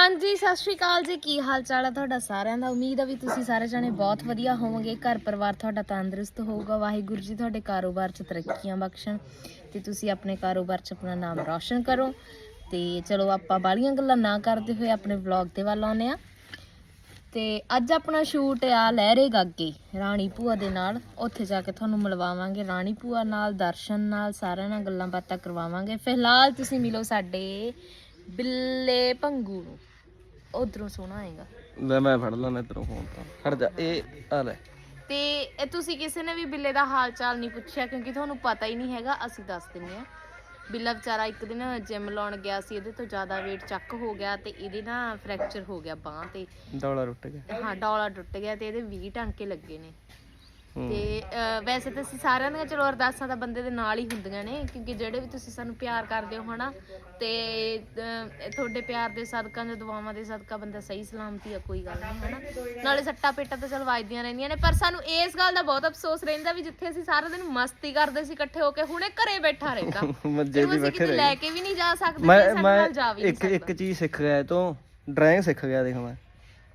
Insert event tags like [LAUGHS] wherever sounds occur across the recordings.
ਹਾਂਜੀ, ਸਤਿ ਸ਼੍ਰੀ ਅਕਾਲ ਜੀ। ਕੀ ਹਾਲ ਚਾਲ ਹੈ ਤੁਹਾਡਾ ਸਾਰਿਆਂ ਦਾ? ਉਮੀਦ ਹੈ ਵੀ ਤੁਸੀਂ ਸਾਰੇ ਜਣੇ ਬਹੁਤ ਵਧੀਆ ਹੋਵੋਗੇ। ਘਰ ਪਰਿਵਾਰ ਤੁਹਾਡਾ ਤੰਦਰੁਸਤ ਹੋਊਗਾ। ਵਾਹਿਗੁਰੂ ਜੀ ਤੁਹਾਡੇ ਕਾਰੋਬਾਰ 'ਚ ਤਰੱਕੀਆਂ ਬਖਸ਼ਣ ਤੇ ਤੁਸੀਂ ਆਪਣੇ ਕਾਰੋਬਾਰ 'ਚ ਆਪਣਾ ਨਾਮ ਰੌਸ਼ਨ ਕਰੋ। ਤੇ ਚਲੋ, ਆਪਾਂ ਬਾਲੀਆਂ ਗੱਲਾਂ ਨਾ ਕਰਦੇ ਹੋਏ ਆਪਣੇ ਵਲੌਗ ਦੇ ਵੱਲ ਆਉਂਦੇ ਆ ਤੇ ਅੱਜ ਆਪਣਾ ਸ਼ੂਟ ਆ ਲਹਿਰੇ ਗਾਗੇ, ਰਾਣੀ ਭੂਆ ਦੇ ਨਾਲ। ਉੱਥੇ ਜਾ ਕੇ ਤੁਹਾਨੂੰ ਮਿਲਵਾਵਾਂਗੇ ਰਾਣੀ ਭੂਆ ਨਾਲ, ਦਰਸ਼ਨ ਨਾਲ, ਸਾਰਿਆਂ ਨਾਲ ਗੱਲਾਂ ਬਾਤਾਂ ਕਰਵਾਵਾਂਗੇ। ਫਿਲਹਾਲ ਤੁਸੀਂ ਮਿਲੋ ਸਾਡੇ ਬਿੱਲੇ ਭੰਗੂ ਨੂੰ। ਉਧਰੋਂ ਸੋਹਣਾ ਆਏਗਾ। ਲੈ ਮੈਂ ਫੜ ਲੈਣਾ ਤੇਰਾ ਫੋਨ ਤਾਂ। ਖੜ ਜਾ ਇਹ ਆ ਲੈ। ਤੇ ਇਹ ਤੁਸੀਂ ਕਿਸੇ ਨੇ ਵੀ ਬਿੱਲੇ ਦਾ ਹਾਲ ਚਾਲ ਨਹੀਂ ਪੁੱਛਿਆ ਕਿਉਂਕਿ ਤੁਹਾਨੂੰ ਪਤਾ ਹੀ ਨਹੀਂ ਹੈਗਾ ਅਸੀਂ ਦੱਸ ਦਿੰਨੇ ਆ ਬਿੱਲਾ ਵਿਚਾਰਾ ਇੱਕ ਦਿਨ ਜਿਮ ਲਾਉਣ ਗਿਆ ਸੀ ਇਹਦੇ ਤੋਂ ਜ਼ਿਆਦਾ weight ਚੱਕ ਹੋ ਗਿਆ ਤੇ ਇਹਦੇ ਨਾ ਫ੍ਰੈਕਚਰ ਹੋ ਗਿਆ ਬਾਹ ਤੇ। ਡੌਲਾ ਟੁੱਟ ਗਿਆ। ਹਾਂ ਡੌਲਾ ਟੁੱਟ ਗਿਆ ਤੇ ਇਹਦੇ 20 ਟਾਂਕੇ ਲੱਗੇ ਨੇ। ਤੇ ਅਹ, ਵੈਸੇ ਤਾਂ ਅਸੀਂ ਸਾਰਿਆਂ ਦੀਆਂ ਚਲੋ ਅਰਦਾਸਾਂ ਤਾਂ ਬੰਦੇ ਦੇ ਨਾਲ ਹੀ ਹੁੰਦੀਆਂ ਨੇ ਕਿਉਂਕਿ ਜਿਹੜੇ ਵੀ ਤੁਸੀਂ ਸਾਨੂੰ ਪਿਆਰ ਕਰਦੇ ਹੋ ਹਨਾ ਤੇ ਅਹ, ਤੁਹਾਡੇ ਪਿਆਰ ਦੇ ਸਦਕਾ ਜਾਂ ਦੁਆਵਾਂ ਦੇ ਸਦਕਾ ਬੰਦਾ ਸਹੀ ਸਲਾਮਤੀ ਆ ਕੋਈ ਗੱਲ ਨਹੀਂ ਹਨਾ। ਨਾਲੇ ਸੱਟਾ ਪੇਟਾ ਤਾਂ ਚਲ ਵੱਜਦੀਆਂ ਰਹਿੰਦੀਆਂ ਨੇ ਪਰ ਸਾਨੂੰ ਇਸ ਗੱਲ ਦਾ ਬਹੁਤ ਅਫਸੋਸ ਰਹਿੰਦਾ ਵੀ ਜਿੱਥੇ ਅਸੀਂ ਸਾਰਾ ਦਿਨ ਮਸਤੀ ਕਰਦੇ ਸੀ ਇਕੱਠੇ ਹੋ ਕੇ ਹੁਣੇ ਘਰੇ ਬੈਠਾ ਰਹਿੰਦਾ। [LAUGHS] ਮੱਜੇ ਦੀ ਅਸੀਂ ਕਿਤੇ ਲੈ ਕੇ ਵੀ ਨਹੀਂ ਜਾ ਸਕਦੇ ਤੇ ਮੈਂ ਸਾਡੇ ਮੈਂ ਨਾਲ ਜਾ ਵੀ ਨਹੀਂ ਇੱਕ ਇੱਕ ਸਕਦਾ। ਚੀਜ਼ ਸਿੱਖ ਗਿਆ ਇਹ ਤੋਂ ਡਰਾਇੰਗ ਸਿੱਖ ਗਿਆ ਦੇਖ ਮੈਂ।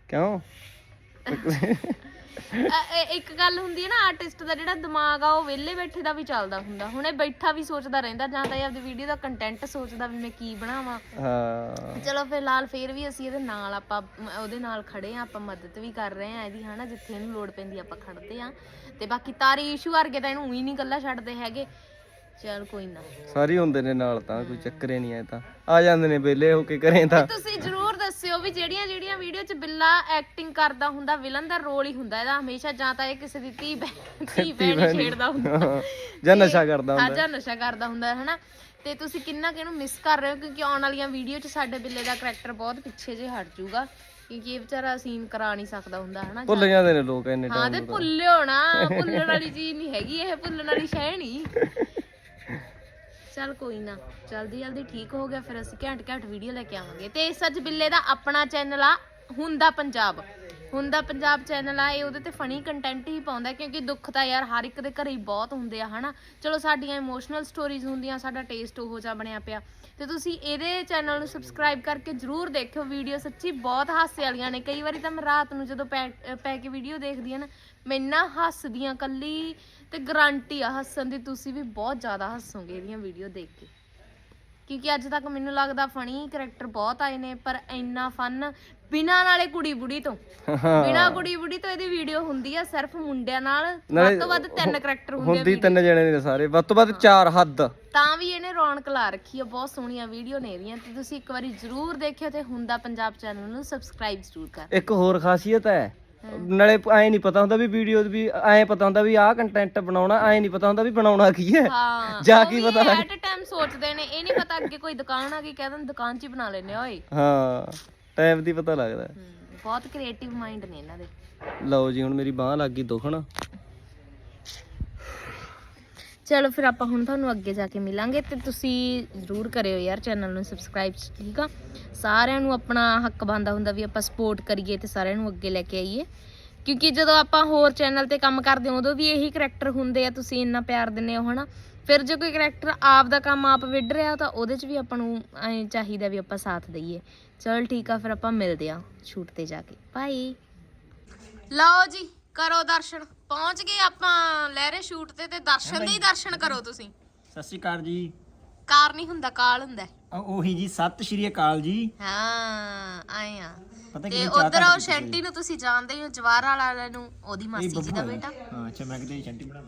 ਕਿਉਂ? [LAUGHS] ਅ- ਇਹ ਇੱਕ ਗੱਲ ਹੁੰਦੀ ਹੈ ਨਾ ਆਰਟਿਸਟ ਦਾ ਜਿਹੜਾ ਦਿਮਾਗ ਆ ਉਹ ਵਿਹਲੇ ਬੈਠੇ ਦਾ ਵੀ ਚੱਲਦਾ ਹੁੰਦਾ। ਹੁਣ ਇਹ ਬੈਠਾ ਵੀ ਸੋਚਦਾ ਰਹਿੰਦਾ ਜਾਂ ਤਾਂ ਇਹ ਆਪਦੀ ਵੀਡੀਓ ਦਾ ਕੰਟੈਂਟ ਸੋਚਦਾ ਵੀ ਮੈਂ ਕੀ ਬਣਾਵਾਂ। ਹਾਂ। ਚਲੋ ਫਿਲਹਾਲ ਫੇਰ ਵੀ ਅਸੀਂ ਇਹਦੇ ਨਾਲ ਆਪਾਂ ਮ- ਉਹਦੇ ਨਾਲ ਖੜੇ ਆ ਆਪਾਂ ਮਦਦ ਵੀ ਕਰ ਰਹੇ ਆ ਇਹਦੀ ਹਨਾ ਜਿੱਥੇ ਇਹਨੂੰ ਲੋੜ ਪੈਂਦੀ ਆਪਾਂ ਖੜਦੇ ਆ। ਤੇ ਬਾਕੀ ਤਾਰੀ ਇਸ਼ੂ ਵਰਗੇ ਤਾਂ ਇਹਨੂੰ ਹੀ ਨਹੀਂ ਗੱਲਾਂ ਛੱਡਦੇ ਹੈਗੇ। ਚਲ ਕੋਈ ਨਾ। ਸਾਰੀ ਹੁੰਦੇ ਨੇ ਨਾਲ ਤਾਂ ਕੋਈ ਚੱਕਰ ਹੀ ਨਹੀਂ ਆਇਆ ਤਾਂ। ਆ ਜਾਂਦੇ ਨੇ ਵਿਹਲੇ ਹੋ ਕੇ ਘਰੇ ਤਾਂ। ਤੁਸੀਂ ਜਰੂਰ ਦੱਸਿਓ ਵੀ ਜਿਹੜੀਆਂ ਜਿਹੜੀਆਂ ਵੀਡੀਓ 'ਚ ਬਿੱਲਾ ਐਕਟਿੰਗ ਕਰਦਾ ਹੁੰਦਾ ਵਿਲਨ ਦਾ ਰੋਲ ਹੀ ਹੁੰਦਾ ਇਹਦਾ ਹਮੇਸ਼ਾ ਜਾਂ ਤਾਂ ਇਹ ਕਿਸੇ ਦੀ ਧੀ ਭੈਣ [LAUGHS] ਧੀ ਭੈਣ ਹੀ ਛੇੜਦਾ ਹੁੰਦਾ। ਜਾਂ ਨਸ਼ਾ ਕਰਦਾ ਹੁੰਦਾ। ਆਜਾ ਨਸ਼ਾ ਕਰਦਾ ਹੁੰਦਾ ਹੈ ਹਨਾ। ਤੇ ਤੁਸੀਂ ਕਿੰਨਾ ਕਿਹਨੂੰ ਮਿਸ ਕਰ ਰਹੇ ਹੋ ਕਿਉਂਕਿ ਆਉਣ ਵਾਲੀਆਂ ਵੀਡੀਓ 'ਚ ਸਾਡੇ ਬਿੱਲੇ ਦਾ ਕਰੈਕਟਰ ਬਹੁਤ ਪਿੱਛੇ ਜੇ ਹਟ ਜਾਊਗਾ ਕਿਉਂਕਿ ਇਹ ਵਿਚਾਰਾ ਸੀਨ ਕਰਾ ਨਹੀਂ ਸਕਦਾ ਹੁੰਦਾ ਹਨਾ ਭੁੱਲ ਜਾਂਦੇ ਨੇ ਲੋਕ ਇੰਨੇ ਹਾਂ ਤੇ ਟਾਈਮ ਭੁੱਲਿਓ ਨਾ ਭੁੱਲਣ ਵਾਲੀ ਚੀਜ਼ ਨਹੀਂ ਹੈਗੀ ਇਹ ਭੁੱਲਣ ਵਾਲੀ ਸ਼ੈ ਨਹੀਂ। [LAUGHS] ਚੱਲ ਕੋਈ ਨਾ, ਜਲਦੀ ਜਲਦੀ ਠੀਕ ਹੋ ਗਿਆ, ਫਿਰ ਅਸੀਂ ਘੈਂਟ ਘੈਂਟ ਵੀਡੀਓ ਲੈ ਕੇ ਆਵਾਂਗੇ। ਤੇ ਇਸ ਅੱਜ ਬਿੱਲੇ ਦਾ ਆਪਣਾ ਚੈਨਲ ਆ, ਹੁੰਦਾ ਪੰਜਾਬ। ਹੁਣ ਦਾ ਪੰਜਾਬ ਚੈਨਲ ਆ, ਇਹ ਉਹਦੇ ਤੇ ਫਨੀ ਕੰਟੈਂਟ ਹੀ ਪਾਉਂਦਾ ਕਿਉਂਕਿ ਦੁੱਖ ਤਾਂ ਯਾਰ ਹਰ ਇੱਕ ਦੇ ਘਰੇ ਹੀ ਬਹੁਤ ਹੁੰਦੇ ਆ, ਹਨਾ? ਚਲੋ ਸਾਡੀਆਂ ਇਮੋਸ਼ਨਲ ਸਟੋਰੀਜ਼ ਹੁੰਦੀਆਂ, ਸਾਡਾ ਟੇਸਟ ਉਹੋ ਜਿਹਾ ਬਣਿਆ ਪਿਆ। ਤੇ ਤੁਸੀਂ ਇਹਦੇ ਚੈਨਲ ਨੂੰ ਸਬਸਕ੍ਰਾਈਬ ਕਰਕੇ ਜਰੂਰ ਦੇਖਿਓ ਵੀਡੀਓ ਸੱਚੀ ਬਹੁਤ ਹਾਸੇ ਵਾਲੀਆਂ ਨੇ। ਕਈ ਵਾਰੀ ਤਾਂ ਮੈਂ ਰਾਤ ਨੂੰ ਜਦੋਂ ਪੈ ਪੈ ਕੇ ਵੀਡੀਓ ਦੇਖਦੀ ਆ ਨਾ, ਮੈਂ ਇੰਨਾ ਹੱਸਦੀ ਆ ਕੱਲੀ ਤੇ ਗਰੰਟੀ ਆ, ਹੱਸਣ ਦੀ ਤੁਸੀਂ ਵੀ ਬਹੁਤ ਜ਼ਿਆਦਾ ਹੱਸੋਗੇ ਇਹਦੀਆਂ ਵੀਡੀਓ ਦੇਖ ਕੇ। ਕਿਉਂਕਿ ਅੱਜ ਤੱਕ ਮੈਨੂੰ ਲੱਗਦਾ ਫਨੀ ਕਰੈਕਟਰ ਬਹੁਤ ਆਏ ਨੇ ਪਰ ਇੰਨਾ ਫਨ ਬਿਨਾਂ ਨਾਲੇ ਕੁੜੀ ਬੁੜੀ ਤੋਂ ਬਿਨਾਂ ਕੁੜੀ ਬੁੜੀ ਤੋਂ ਇਹਦੀ ਵੀਡੀਓ ਹੁੰਦੀ ਆ ਸਿਰਫ ਮੁੰਡਿਆਂ ਨਾਲ। ਨਾਲੇ ਵੱਧ ਤੋਂ ਵੱਧ ਤਿੰਨ ਕਰੈਕਟਰ ਹੁੰਦੇ ਆ ਹੁੰਦੀ ਤਿੰਨ ਜਣੇ ਨੇ ਸਾਰੇ ਵੱਧ ਤੋਂ ਵੱਧ ਚਾਰ ਹੱਦ। ਤਾਂ ਵੀ ਇਹਨੇ ਰੌਣਕ ਲਾ ਰੱਖੀ ਆ ਬਹੁਤ ਸੋਹਣੀਆਂ ਵੀਡੀਓ ਨੇ ਇਹਦੀਆਂ ਤੇ ਤੁਸੀਂ ਇੱਕ ਵਾਰੀ ਜ਼ਰੂਰ ਦੇਖਿਓ ਤੇ ਹੁੰਦਾ ਪੰਜਾਬ ਚੈਨਲ ਨੂੰ ਸਬਸਕ੍ਰਾਈਬ ਜ਼ਰੂਰ ਕਰ। ਇੱਕ ਹੋਰ ਖਾਸੀਅਤ ਹੈ ਨਾਲੇ ਐ ਨਹੀਂ ਪਤਾ ਹੁੰਦਾ ਵੀ ਵੀਡੀਓ ਵੀ ਐ ਪਤਾ ਹੁੰਦਾ ਵੀ ਆਹ ਕੰਟੈਂਟ ਬਣਾਉਣਾ ਐ ਨਹੀਂ ਪਤਾ ਹੁੰਦਾ ਵੀ ਬਣਾਉਣਾ ਕੀ ਹੈ। ਹਾਂ ਜਾ ਕੀ ਪਤਾ ਐਟ ਅ ਟਾਈਮ ਸੋਚਦੇ ਨੇ ਇਹ ਨਹੀਂ ਪਤਾ ਅੱਗੇ ਕੋਈ ਦੁਕਾਨ ਆ ਗਈ ਕਹਿੰਦੇ ਦੁਕਾਨ 'ਚ ਹੀ ਬਣਾ ਲੈਨੇ ਓਏ। ਹਾਂ ਟਾਈਮ ਦੀ ਪਤਾ ਲੱਗਦਾ। ਹੈ। ਹਮ, ਬਹੁਤ ਕ੍ਰੀਏਟਿਵ ਮਾਈਂਡ ਨੇ ਇਹਨਾਂ ਦੇ। ਲਓ ਜੀ ਹੁਣ ਮੇਰੀ ਬਾਹ ਲੱਗ ਗਈ ਦੁਖਣ। ਚਲੋ ਫਿਰ ਆਪਾਂ ਹੁਣ ਤੁਹਾਨੂੰ ਅੱਗੇ ਜਾ ਕੇ ਮਿਲਾਂਗੇ ਤੇ ਤੁਸੀਂ ਜ਼ਰੂਰ ਕਰਿਓ ਯਾਰ ਚੈਨਲ ਨੂੰ ਸਬਸਕ੍ਰਾਈਬ ਠੀਕ ਆ? ਸਾਰਿਆਂ ਨੂੰ ਆਪਣਾ ਹੱਕ ਬਣਦਾ ਹੁੰਦਾ ਵੀ ਆਪਾਂ ਸਪੋਰਟ ਕਰੀਏ ਤੇ ਸਾਰਿਆਂ ਨੂੰ ਅੱਗੇ ਲੈ ਕੇ ਆਈਏ। ਕਿਉਂਕਿ ਜਦੋਂ ਆਪਾਂ ਹੋਰ ਚੈਨਲ ਤੇ ਕੰਮ ਕਰਦੇ ਹਾਂ, ਉਦੋਂ ਵੀ ਇਹੀ ਕਰੈਕਟਰ ਹੁੰਦੇ ਆ, ਤੁਸੀਂ ਇੰਨਾ ਪਿਆਰ ਦਿੰਦੇ ਹੋ, ਹਨਾ? ਫਿਰ ਜੇ ਕੋਈ ਕਰੈਕਟਰ ਆਪ ਦਾ ਕੰਮ ਆਪ ਵਿੱਢ ਰਿਹਾ ਤਾਂ ਉਹਦੇ 'ਚ ਵੀ ਆਪਾਂ ਨੂੰ ਐਂ ਚਾਹੀਦਾ ਵੀ ਆਪਾਂ ਸਾਥ ਦਈਏ। ਚਲ ਠੀਕ ਆ, ਫਿਰ ਆਪਾਂ ਮਿਲਦੇ ਆ ਸ਼ੂਟ ਤੇ ਜਾ ਕੇ। ਬਾਈ ਲਓ ਜੀ। ਕਰੋ ਦਰਸ਼ਨ। ਪਹੁੰਚ ਗਏ ਆਪਾਂ ਲਹਿਰੇ ਸ਼ੂਟ ਤੇ ਤੇ ਦਰਸ਼ਨ ਦੇ ਹੀ ਦਰਸ਼ਨ ਕਰੋ ਤੁਸੀਂ। ਸਤਿ ਸ਼੍ਰੀ ਅਕਾਲ ਜੀ। ਕਾਰ ਨਹੀਂ ਹੁੰਦਾ ਕਾਲ ਹੁੰਦਾ ਹੈ। ਅ- ਉਹੀ ਜੀ ਸਤਿ ਸ਼੍ਰੀ ਅਕਾਲ ਜੀ। ਹਾਂ ਆਏ ਆ ਪਤਾ ਤੇ ਚਾਹ ਉਧਰ ਉਹ ਸ਼ੈਂਟੀ ਨੂੰ ਤੁਸੀਂ ਜਾਣਦੇ ਹੀ ਹੋ ਜਵਾਰ ਵਾਲਾ ਨੂੰ ਉਹਦੀ ਮਾਸੀ ਜੀ ਦਾ ਬੇਟਾ। ਹਾਂ ਅੱਛਾ ਮੈਂ ਕਿਤੇ ਚੰਟੀ ਬਣਾ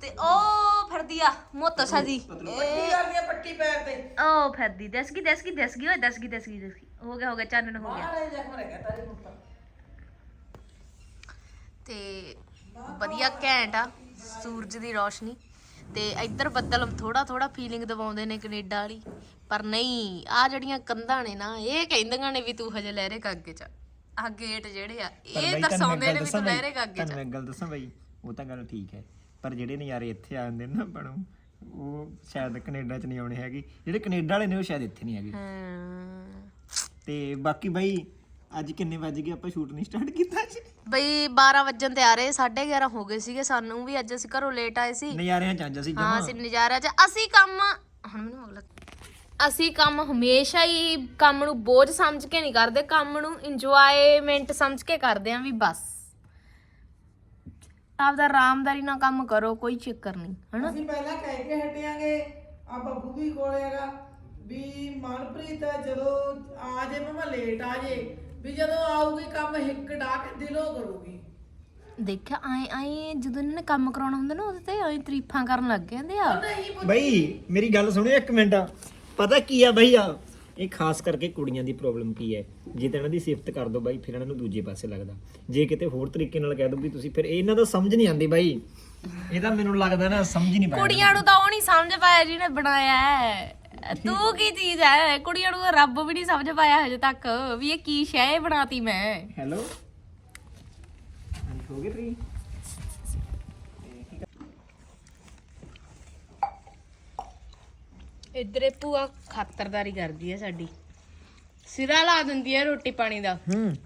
ਤੇ ਉਹ ਫਿਰਦੀ ਆ ਮੋਤਾ ਸਾਜੀ ਪੱਟੀ ਕਰਦੀ ਆ ਪੱਟੀ ਪੈਰ ਤੇ। ਉਹ ਫਿਰਦੀ ਦਸਗੀ ਦਸਗੀ ਦਸਗੀ ਓਏ ਦਸਗੀ ਦਸਗੀ ਦਸਗੀ। ਹੋ ਗਿਆ ਹੋ ਗਿਆ ਚਾਨਣ ਹੋ ਗਿਆ। ਤੇ ਵਧੀਆ ਘੈਂਟ ਆ ਸੂਰਜ ਦੀ ਰੋਸ਼ਨੀ। ਤੇ ਇੱਧਰ ਬੱਦਲ ਥੋੜਾ ਥੋੜਾ ਫੀਲਿੰਗ ਦਿਵਾਉਂਦੇ ਨੇ ਕੈਨੇਡਾ ਵਾਲੀ। ਪਰ ਨਹੀਂ ਆ ਜਿਹੜੀਆਂ ਕੰਧਾਂ ਨੇ ਨਾ ਇਹ ਕਹਿੰਦੀਆਂ ਨੇ ਵੀ ਤੂੰ ਹਜੇ ਲਹਿਰੇ ਕਾਗੇ ਚ। ਆ ਗੇਟ ਜਿਹੜੇ ਆ ਇਹ ਦਰਸਾਉਂਦੇ ਨੇ ਵੀ ਤੂੰ ਲਹਿਰੇ ਕਾਗੇ ਚ। ਤੁਹਾਨੂੰ ਗੱਲ ਦੱਸਾਂ ਬਾਈ ਉਹ ਤਾਂ ਗੱਲ ਠੀਕ ਹੈ। ਪਰ ਜਿਹੜੇ ਨਜ਼ਾਰੇ ਇੱਥੇ ਆ ਜਾਂਦੇ ਨੇ ਨਾ ਬਣੋ ਉਹ ਸ਼ਾਇਦ ਕੈਨੇਡਾ 'ਚ ਨਹੀਂ ਆਉਣੇ ਹੈਗੇ। ਜਿਹੜੇ ਕੈਨੇਡਾ ਵਾਲੇ ਨੇ ਉਹ ਸ਼ਾਇਦ ਇੱਥੇ ਨਹੀਂ ਹੈਗੇ। ਹਮ ਤੇ ਬਾਕੀ ਬਾਈ ਅੱਜ ਕਿੰਨੇ ਵੱਜ ਗਏ ਆਪਾਂ ਸ਼ੂਟ ਨਹੀਂ ਸਟਾਰਟ ਕੀਤਾ ਜੀ ਬਈ 12 ਵਜਣ ਤੇ ਆ ਰਹੇ 11:30 ਹੋ ਗਏ ਸੀਗੇ ਸਾਨੂੰ ਵੀ ਅੱਜ ਅਸੀਂ ਘਰੋਂ ਲੇਟ ਆਏ ਸੀ। ਨਜ਼ਾਰਿਆਂ ਚ ਅੱਜ ਅਸੀਂ ਹਾਂ ਜਮਾ ਅਸੀਂ ਨਜ਼ਾਰਿਆਂ 'ਚ ਅਸੀਂ ਕੰਮ ਹੁਣ ਮੈਨੂੰ ਅਗਲਾ ਅਸੀਂ ਕੰਮ ਹਮੇਸ਼ਾ ਹੀ ਕੰਮ ਨੂੰ ਬੋਝ ਸਮਝ ਕੇ ਨਹੀਂ ਕਰਦੇ ਕੰਮ ਨੂੰ ਇੰਜੋਇਮੈਂਟ ਸਮਝ ਕੇ ਕਰਦੇ ਆਂ ਵੀ ਬਸ। ਆਪਦਾ ਆਰਾਮਦਾਰੀ ਨਾਲ ਕੰਮ ਕਰੋ ਕੋਈ ਚੱਕਰ ਨਹੀਂ ਹਨਾ? ਅਸੀਂ ਪਹਿਲਾਂ ਕਹਿ ਕੇ ਹਟਿਆਂਗੇ ਆ ਬੱਬੂ ਵੀ ਕੋਲ ਹੈਗਾ ਵੀ ਮਨਪ੍ਰੀਤ ਜਦੋਂ ਆ ਜੇ ਮੈਂ ਲੇਟ ਆ ਜੇ ਵੀ ਜਦੋਂ ਆਊਗੀ ਕੰਮ ਹਿੱਕ ਡਾ ਕੇ ਦਿਲੋਂ ਕਰੂਗੀ। ਦੇਖਿਆ ਆਏ ਆਏ ਜਦੋਂ ਇਹਨਾਂ ਨੇ ਕੰਮ ਕਰਾਉਣਾ ਹੁੰਦਾ ਨਾ ਉਹਦੇ ਤੇ ਆਏ ਤਾਰੀਫਾਂ ਕਰਨ ਲੱਗ ਜਾਂਦੇ ਆ। ਬਈ ਮੇਰੀ ਗੱਲ ਸੁਣਿਓ ਇੱਕ ਮਿੰਟ। ਪਤਾ ਕੀ ਆ ਬਈ ਆ? ਇਹ ਖਾਸ ਕਰਕੇ ਕੁੜੀਆਂ ਦੀ ਪ੍ਰੋਬਲਮ ਕੀ ਹੈ? ਜੇ ਤਾਂ ਇਹਨਾਂ ਦੀ ਸਿਫਤ ਕਰ ਦੋ ਬਾਈ ਫਿਰ ਇਹਨਾਂ ਨੂੰ ਦੂਜੇ ਪਾਸੇ ਲੱਗਦਾ। ਜੇ ਕਿਤੇ ਹੋਰ ਤਰੀਕੇ ਨਾਲ ਕਹਿ ਦੋ ਵੀ ਤੁਸੀਂ ਫਿਰ ਇਹ ਇਹਨਾਂ ਦਾ ਸਮਝ ਨਹੀਂ ਆਉਂਦੀ ਬਾਈ। ਇਹ ਤਾਂ ਮੈਨੂੰ ਲੱਗਦਾ ਨਾ ਸਮਝ ਨਹੀਂ ਪਾਇਆ ਕੁੜੀਆਂ ਨੂੰ ਤਾਂ ਉਹ ਨਹੀਂ ਸਮਝ ਪਾਇਆ ਜਿਹਨੇ ਬਣਾਇਆ ਹੈ। ਤੂੰ ਕੀ ਚੀਜ਼ ਹੈ ਕੁੜੀਆਂ ਨੂੰ ਰੱਬ ਵੀ ਨਹੀਂ ਸਮਝ ਪਾਇਆ ਹਜੇ ਤੱਕ ਵੀ ਇਹ ਕੀ ਸ਼ੈ ਬਣਾਤੀ ਮੈਂ। ਹੈਲੋ ਹੋ ਗਈ ਫ੍ਰੀ ਇਧਰੇ ਭੂਆ ਖਾਤਰਦਾਰੀ ਕਰਦੀ ਹੈ ਸਾਡੀ। ਸਿਰਾ ਲਾ ਦਿੰਦੀ ਹੈ ਰੋਟੀ ਪਾਣੀ ਦਾ। ਹੂੰ।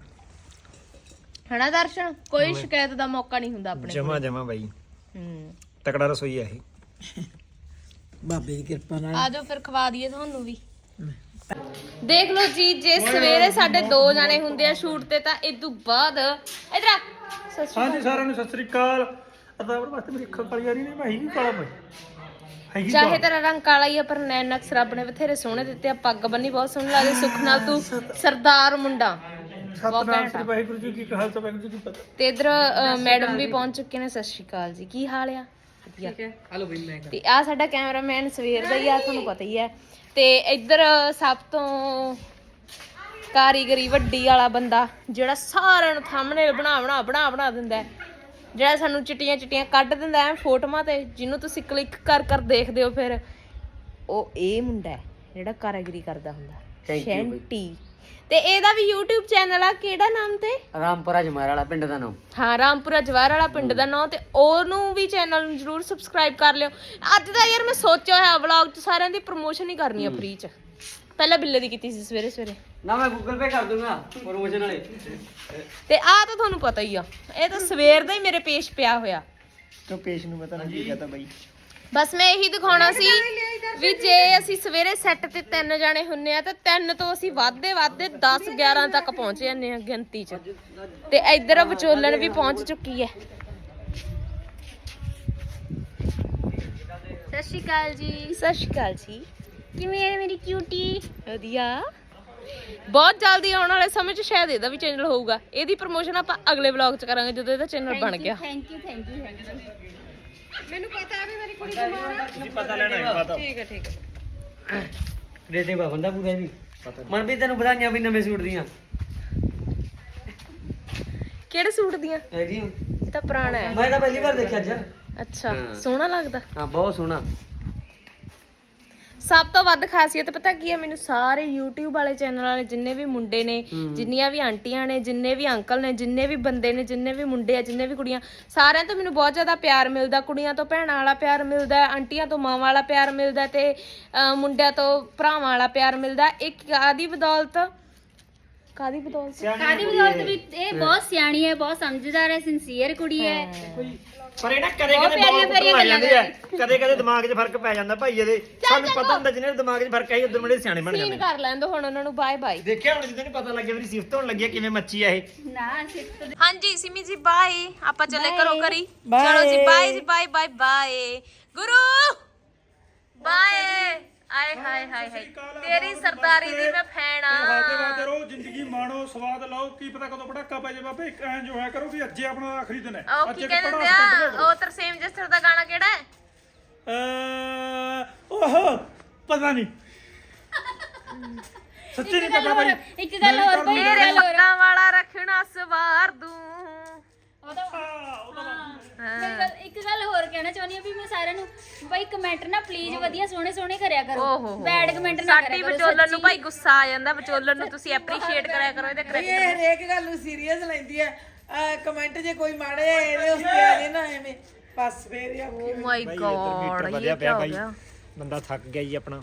ਹਨਾ ਦਰਸ਼ਨ? ਕੋਈ ਸ਼ਿਕਾਇਤ ਦਾ ਮੌਕਾ ਨਹੀਂ ਹੁੰਦਾ ਆਪਣੇ ਜਮਾ ਜਮਾ ਬਾਈ। ਹੂੰ। ਤਕੜਾ ਰਸੋਈ ਆ ਇਹ। ਬਾਬੇ ਦੀ ਕਿਰਪਾ ਨਾਲ। ਆ ਜਾਓ ਫਿਰ ਖਵਾ ਦਈਏ ਤੁਹਾਨੂੰ ਵੀ। ਦੇਖ ਲਓ ਜੀ ਜੇ ਸਵੇਰੇ ਸਾਡੇ ਦੋ ਜਾਣੇ ਹੁੰਦੇ ਆ ਸ਼ੂਟ ਤੇ ਤਾਂ ਇਹ ਤੋਂ ਬਾਅਦ ਇਧਰ ਆ। ਸਤਿ ਸ਼੍ਰੀ ਹਾਂਜੀ ਸਾਰਿਆਂ ਨੂੰ ਸਤਿ ਸ੍ਰੀ ਅਕਾਲ। ਅਦਾਵਰ ਵਾਸਤੇ ਮੇਰੀ ਅੱਖਾਂ ਕਾਲੀਆਂ ਨਹੀਂ ਮੈਂ ਹੀ ਵੀ ਕਾਲਾ ਪਈ ਹੈਗੀ ਚਾਹੇ ਤੇਰਾ ਰੰਗ ਕਾਲਾ ਹੀ ਆ ਪਰ ਨੈਣ ਅਕਸ ਰੱਬ ਨੇ ਬਥੇਰੇ ਸੋਹਣੇ ਦਿੱਤੇ ਆ ਪੱਗ ਬੰਨੀ ਬਹੁਤ ਸੋਹਣੀ ਲੱਗਦੀ ਸੁੱਖ ਨਾਲ ਤੂੰ ਸਰਦਾਰ ਮੁੰਡਾ। ਸਤਨਾਮ ਸ੍ਰੀ ਵਾਹਿਗੁਰੂ ਜੀ ਕੀ ਖਾਲਸਾ ਵਾਹਿਗੁਰੂ ਜੀ ਕੀ ਫਤਿਹ ਤੇ ਇਧਰ ਮੈਡਮ ਵੀ ਪਹੁੰਚ ਚੁੱਕੇ ਨੇ ਸਤਿ ਸ਼੍ਰੀ ਅਕਾਲ ਜੀ। ਕੀ ਹਾਲ ਆ? ਠੀਕ ਹੈ। ਹਲੋ ਬਈ ਮੈਂ ਤੇ ਆ ਸਾਡਾ ਕੈਮਰਾਮੈਨ ਸਵੇਰ ਦਾ ਹੀ ਆ ਤੁਹਾਨੂੰ ਪਤਾ ਹੀ ਹੈ। ਤੇ ਇੱਧਰ ਸਭ ਤੋਂ ਕਾਰੀਗਰੀ ਵੱਡੀ ਵਾਲਾ ਬੰਦਾ ਜਿਹੜਾ ਸਾਰਿਆਂ ਨੂੰ ਥੰਬਨੇਲ ਬਣਾ ਬਣਾ ਬਣਾ ਬਣਾ ਦਿੰਦਾ ਹੈ। ਜਿਹੜਾ ਸਾਨੂੰ ਚਿੱਟੀਆਂ ਚਿੱਟੀਆਂ ਕੱਢ ਦਿੰਦਾ ਹੈ ਫੋਟੋਆਂ ਤੇ ਜਿਹਨੂੰ ਤੁਸੀਂ ਕਲਿੱਕ ਕਰ ਕਰ ਦੇਖਦੇ ਹੋ ਫਿਰ ਉਹ ਇਹ ਮੁੰਡਾ ਹੈ ਜਿਹੜਾ ਕਾਰੀਗਰੀ ਕਰਦਾ ਹੁੰਦਾ। ਸ਼ੈਂਟੀ। ਤੇ ਇਹਦਾ ਵੀ YouTube ਚੈਨਲ ਆ ਕਿਹੜਾ ਨਾਮ ਤੇ? ਰਾਮਪੁਰਾ ਜਮਾਰ ਵਾਲਾ ਪਿੰਡ ਦਾ ਨਾਮ। ਹਾਂ ਰਾਮਪੁਰਾ ਜਵਾਰ ਵਾਲਾ ਪਿੰਡ ਦਾ ਨਾਂ ਤੇ ਉਹਨੂੰ ਵੀ ਚੈਨਲ ਨੂੰ ਜਰੂਰ ਸਬਸਕ੍ਰਾਈਬ ਕਰ ਲਿਓ। ਅੱਜ ਦਾ ਯਾਰ ਮੈਂ ਸੋਚਿਆ ਹੋਇਆ ਵਲੌਗ ਚ ਸਾਰਿਆਂ ਦੀ ਪ੍ਰੋਮੋਸ਼ਨ ਹੀ ਕਰਨੀ ਆ ਫ੍ਰੀ ਚ। ਪਹਿਲਾਂ ਬਿੱਲੇ ਦੀ ਕੀਤੀ ਸੀ ਸਵੇਰੇ ਸਵੇਰੇ। ਨਾ ਮੈਂ ਗੂਗਲ ਪੇ ਕਰ ਦੂੰਗਾ ਪ੍ਰੋਮੋਸ਼ਨ ਵਾਲੇ। ਤੇ ਆ ਤਾਂ ਤੁਹਾਨੂੰ ਪਤਾ ਹੀ ਆ ਇਹ ਤਾਂ ਸਵੇਰ ਦਾ ਹੀ ਮੇਰੇ ਪੇਸ਼ ਪਿਆ ਹੋਇਆ। ਤੋ ਪੇਸ਼ ਨੂੰ ਮੈਂ ਤੁਹਾਨੂੰ ਕੀ ਕਹਤਾ ਬਾਈ। ਬਸ ਮੈਂ ਇਹੀ ਦਿਖਾਉਣਾ ਸੀ। ਵੀ ਜੇ ਅਸੀਂ ਸਵੇਰੇ ਸੈੱਟ ਤੇ ਤਿੰਨ ਜਾਣੇ ਹੁੰਨੇ ਆ ਤਾਂ ਤਿੰਨ ਤੋਂ ਅਸੀਂ ਵੱਧਦੇ ਵੱਧਦੇ 10 11 ਤੱਕ ਪਹੁੰਚ ਜਾਂਦੇ ਆ ਗਿਣਤੀ 'ਚ। ਤੇ ਇੱਧਰ ਵਿਚੋਲਣ ਵੀ ਪਹੁੰਚ ਚੁੱਕੀ ਹੈ। ਸਤਿ ਸ਼੍ਰੀ ਅਕਾਲ ਜੀ। ਸਤਿ ਸ਼੍ਰੀ ਅਕਾਲ ਜੀ। ਕਿਵੇਂ ਹੈ ਮੇਰੀ ਕਿਊਟੀ ਵਧੀਆ। ਬਹੁਤ ਜਲਦੀ ਆਉਣ ਵਾਲੇ ਸਮੇਂ 'ਚ ਸ਼ਾਇਦ ਇਹਦਾ ਵੀ ਚੈਨਲ ਹੋਊਗਾ। ਇਹਦੀ ਪ੍ਰੋਮੋਸ਼ਨ ਆਪਾਂ ਅਗਲੇ ਵਲੌਗ 'ਚ ਕਰਾਂਗੇ ਜਦੋਂ ਇਹਦਾ ਚੈਨਲ ਬਣ ਗਿਆ। Thank you thank you thank you ਪਤਾ ਲੈਣਾ ਹੈ ਪਤਾ। ਠੀਕ ਹੈ ਠੀਕ ਹੈ। ਰੇਟਿੰਗ ਪਾ ਬੰਦਾ ਪੂਰਾ ਵੀ ਮਨ ਵੀ ਤੈਨੂੰ ਵਧਾਈਆਂ ਵੀ ਨਵੇਂ ਸੂਟ ਦੀਆਂ। ਕਿਹੜੇ ਸੂਟ ਦੀਆਂ? ਹੈਗੀ ਇਹ ਤਾਂ ਪੁਰਾਣਾ ਹੈ। ਮੈਂ ਤਾਂ ਪਹਿਲੀ ਵਾਰ ਦੇਖਿਆ ਅੱਜ। ਅੱਛਾ ਸੋਹਣਾ ਲੱਗਦਾ। ਹਾਂ ਬਹੁਤ ਸੋਹਣਾ। ਸਭ ਤੋਂ ਵੱਧ ਖਾਸੀਅਤ ਪਤਾ ਕੀ ਹੈ? ਮੈਨੂੰ ਸਾਰੇ YouTube ਵਾਲੇ ਚੈਨਲ ਵਾਲੇ ਜਿੰਨੇ ਵੀ ਮੁੰਡੇ ਨੇ ਜਿੰਨੀਆਂ ਵੀ ਆਂਟੀਆਂ ਨੇ ਜਿੰਨੇ ਵੀ ਅੰਕਲ ਨੇ ਜਿੰਨੇ ਵੀ ਬੰਦੇ ਨੇ ਜਿੰਨੇ ਵੀ ਮੁੰਡੇ ਆ ਜਿੰਨੇ ਵੀ ਕੁੜੀਆਂ ਸਾਰਿਆਂ ਤੋਂ ਮੈਨੂੰ ਬਹੁਤ ਜ਼ਿਆਦਾ ਪਿਆਰ ਮਿਲਦਾ। ਕੁੜੀਆਂ ਤੋਂ ਭੈਣਾਂ ਵਾਲਾ ਪਿਆਰ ਮਿਲਦਾ ਆਂਟੀਆਂ ਤੋਂ ਮਾਵਾਂ ਵਾਲਾ ਪਿਆਰ ਮਿਲਦਾ ਤੇ ਅਹ, ਮੁੰਡਿਆਂ ਤੋਂ ਭਰਾਵਾਂ ਵਾਲਾ ਪਿਆਰ ਮਿਲਦਾ। ਇੱਕ ਕਾਦੀ ਬਦੌਲਤ ਕਾਦੀ ਬਦੌਲਤ ਕਾਦੀ ਬਦੌਲਤ ਵੀ ਇਹ ਬਹੁਤ ਸਿਆਣੀ ਹੈ ਬਹੁਤ ਸਮਝਦਾਰ ਹੈ ਸਿੰਸੀਅਰ ਕੁੜੀ ਹੈ। ਪਰ ਇਹ ਨਾ ਕਦੇ ਕਦੇ ਬਹੁਤ ਪਿਆਰੀਆਂ ਆ ਜਾਂਦੇ ਆ। ਕਦੇ ਕਦੇ ਦਿਮਾਗ 'ਚ ਫ਼ਰਕ ਪੈ ਜਾਂਦਾ ਭਾਈ ਇਹਦੇ। ਸਾਨੂੰ ਪਤਾ ਹੁੰਦਾ ਜਿਹਨੇ ਦਿਮਾਗ 'ਚ ਫ਼ਰਕ ਆਈ ਉਧਰ ਮੜੇ ਸਿਆਣੇ ਬਣ ਜਾਂਦੇ ਸੀਨ ਕਰ ਲੈਣ ਦੋ ਹੁਣ ਉਹਨਾਂ ਨੂੰ ਬਾਏ ਬਾਏ ਦੇਖਿਆ ਹੁਣ ਜਿੱਦਾਂ ਨਹੀਂ ਪਤਾ ਲੱਗਿਆ ਮੇਰੀ ਸਿਫਤ ਹੋਣ ਲੱਗੀ ਆ ਕਿਵੇਂ ਮੱਛੀ ਆ ਇਹ। ਨਾ ਸਿਰਫ ਹਾਂਜੀ ਸਿਮੀ ਜੀ ਬਾਏ ਆਪਾਂ ਚੱਲੇ ਕਰੋ ਕਰੀ ਚਲੋ ਜੀ ਬਾਏ ਜੀ ਬਾਏ ਬਾਏ ਬਾਏ ਗੁਰੂ! ਬਾਏ ਆਏ ਹਾਏ ਹਾਏ ਹਾਏ। ਤੇਰੀ ਸਰਦਾਰੀ ਦੀ ਮੈਂ ਫੈਨ ਆ। ਵਾਦੇ ਰਹੋ ਜ਼ਿੰਦਗੀ ਮਾਣੋ ਸਵਾਦ ਲਓ ਕੀ ਪਤਾ ਕਦੋਂ ਪਟਾਕਾ ਪੈ ਜਾਏ ਬਾਬੇ ਇੱਕ ਐਂ ਜੋ ਹੈ ਕਰੋ ਵੀ ਅੱਜੇ ਆਪਣਾ ਆਖਰੀ ਦਿਨ ਹੈ। ਉਹ ਕੀ ਕਹਿੰਦੇ ਆ? ਉਹ ਤਰਸੇਮ ਜਸਰ ਦਾ ਗਾਣਾ ਕਿਹੜਾ ਹੈ? ਓਹ ਪਤਾ ਨਹੀਂ। [LAUGHS] ਸੱਚੀ ਨਹੀਂ ਪਤਾ ਬਾਈ ਇੱਕ ਗੱਲ ਹੋਰ ਕੋਈ ਤੇਰੇ ਲੱਕਾਂ ਵਾਲਾ ਰੱਖਣਾ ਸਵਾਰ ਦੂੰ ਮੈਂ ਗੱਲ- ਇੱਕ ਗੱਲ ਹੋਰ ਕਹਿਣਾ ਚਾਹੁੰਦੀ ਹਾਂ ਵੀ ਮੈਂ ਸਾਰਿਆਂ ਨੂੰ ਬਾਈ ਕਮੈਂਟ ਨਾ ਪਲੀਜ਼ ਵਧੀਆ ਸੋਹਣੇ ਸੋਹਣੇ ਕਰਿਆ ਕਰੋ। ਬੈਡ ਕਮੈਂਟ ਨਾ ਸਾਡੀ ਕਰਿਆ ਕਰੋ ਵਿਚੋਲਨ ਨੂੰ ਭਾਈ ਗੁੱਸਾ ਆ ਜਾਂਦਾ ਵਿਚੋਲਨ ਨੂੰ ਤੁਸੀਂ ਐਪਰੀਸ਼ੀਏਟ ਕਰਿਆ ਕਰੋ ਇਹਦੇ ਇਹ ਕਰੈਕਟਰ ਹਰੇਕ ਗੱਲ ਨੂੰ ਸੀਰੀਅਸ ਲੈਂਦੀ ਹੈ। ਕਮੈਂਟ ਜੇ ਕੋਈ ਮਾੜੇ ਆ, ਇਹਦੇ ਉਸ ਤੇ ਆ ਜੇ ਨਾ ਐਵੇਂ ਬਸ ਫੇਰ ਹੀ ਆਖੀ ਓ ਮਾਈ ਵਧਿਆ ਇਹ ਪਿਆ ਕੀ ਹੋ ਗਿਆ? ਬੰਦਾ ਥੱਕ ਗਿਆ ਜੀ ਆਪਣਾ।